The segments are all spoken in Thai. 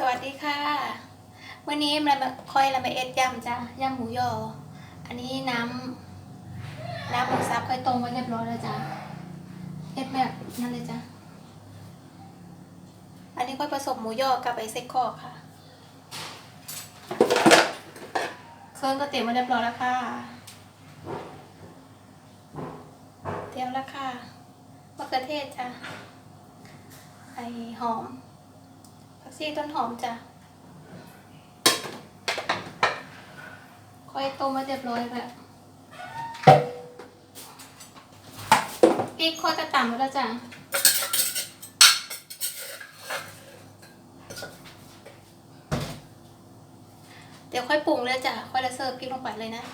สวัสดีค่ะ วันนี้เรามาคอยเรามาเอ็ดยำจ้ะยำหมูยอ อันนี้น้ำน้ำหมูซับค่อยต้มไว้เรียบร้อยแล้วจ้ะเอ็ดแบบนั่นเลยจ้ะอันนี้ค่อยผสมหมูยอกับไอเซ็กคอกค่ะเครื่องก็เตรียมไว้เรียบร้อยแล้วค่ะ เตรียมแล้วค่ะมะเขือเทศจ้ะไอหอม ผักชีต้นหอมจ้ะค่อยต้มมาเรียบร้อยแบบพริกค่อยกระต่ำแล้วจ้ะเดี๋ยวค่อยปรุงเลยจ้ะ ค่อยจะเสิร์ฟพริกลงไปเลยนะ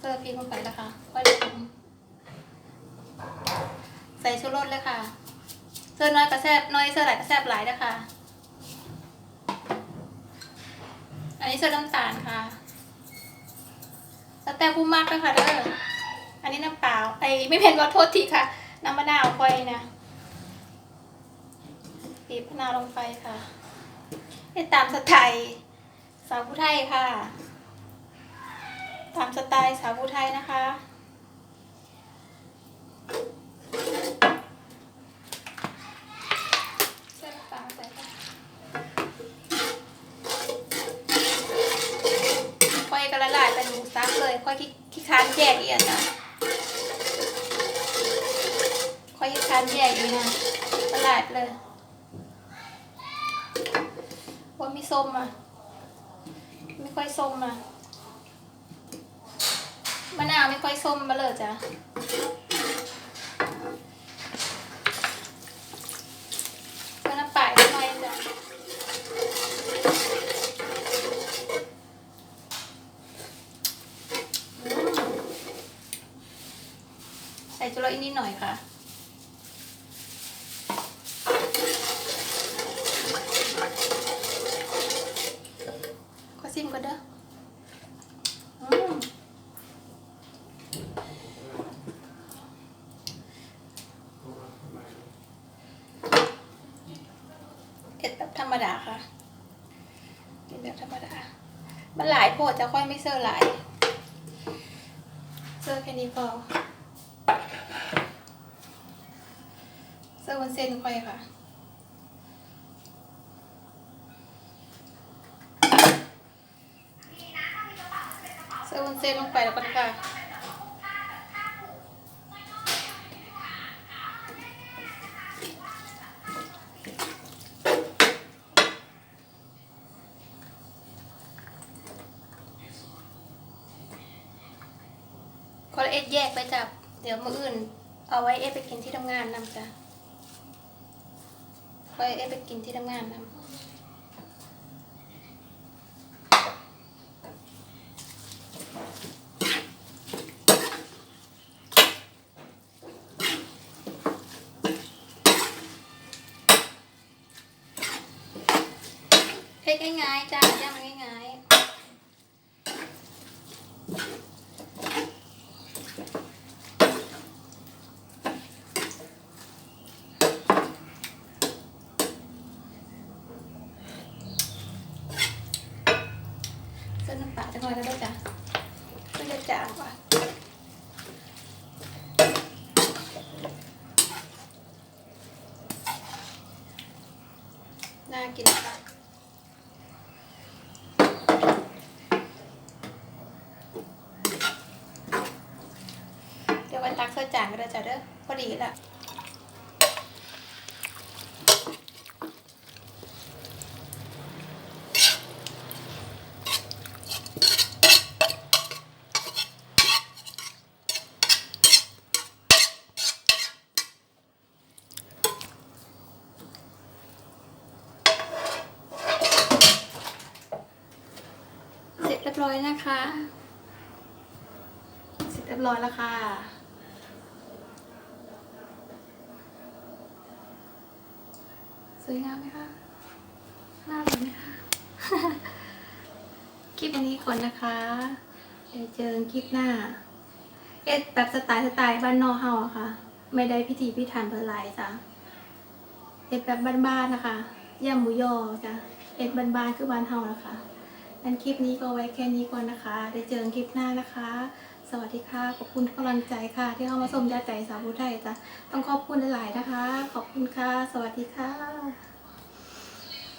เสิร์ฟพริกลงไปแล้วค่ะ ค่อยจะปรุงใส่ชูรสเลยค่ะ เสิร์ฟน้อยก็แซบน้อยเสิร์ฟหลายก็แซบหลายนะคะ อันนี้เสิร์ฟน้ำตาลค่ะแล้วแต่ผู้มากก็ค่ะเด้อ อันนี้น้ำเปล่าไอ้ไม่เพ็นก็โทษทีค่ะ น้ำมะนาวค่อยนะบีบมะนาวลงไปค่ะให้ตามสไตล์สาวผู้ไทยค่ะ ตามสไตล์สาวผู้ไทยนะคะ เส้นปลาใส่ค่ะค่อยก็ละลายเป็นหมูซับเลย ค่อยขี้ขี้คร้านแยกอีกอะนะ ค่อยขี้คร้านแยกอีนะละลายไปเลยว่ามีส้มอะ ไม่ค่อยส้มอะมะนาวไม่ค่อยส้มมาเลยจ้ะก็น้ำปลาอีกหน่อยจ้ะใส่จุลอีนิดหน่อยค่ะ ก็ซิมก็เด้อเผ็ดแบบธรรมดาค่ะกินแบบธรรมดา มันหลายโพดจะค่อยไม่เซอร์หลาย เซอร์แค่นี้พอ เซอร์บนเส้นค่อยค่ะ เซอร์บนเส้นลงไปแล้วกันค่ะคอเอสแยกไปจับ เดี๋ยวมืออื่น เอาไว้เอสไปกินที่ทำงานนำจ้ะไว้เอสไปกินที่ทำงานนำ เฮ็ดง่ายๆจ้ะย่ำง่ายๆเส้นน้ำปลาจะน้อยแล้วด้จ้ะเส้นจะจางกว่าน่ากินค่ะเดี๋ยววัน ตักเสื้อจางก็ได้จ้ะเด้อพอดีละเสร็จเรียบร้อยนะคะ เสร็จเรียบร้อยแล้วค่ะ สวยงามไหมคะ น่ารักไหมคะ คลิปอันนี้ก่อนนะคะเดี๋ยวเจอกันคลิปหน้า เอ็ดแบบสไตล์สไตล์บ้านนอกเฮาอะค่ะ ไม่ได้พิธีพิธันเบอร์หลายจ้ะเอ็ดแบบบ้านๆนะคะย่ำหมูยอจ้ะเอ็ดบ้านๆคือบ้านเฮานะคะงั้นคลิปนี้ก็ไว้แค่นี้ก่อนนะคะ ได้เจอกันคลิปหน้านะคะ สวัสดีค่ะ ขอบคุณกกำลังใจค่ะ ที่เข้ามาชมยาใจสาวผู้ไทยจ้ะต้องขอบคุณหลายๆนะคะ ขอบคุณค่ะ สวัสดีค่ะ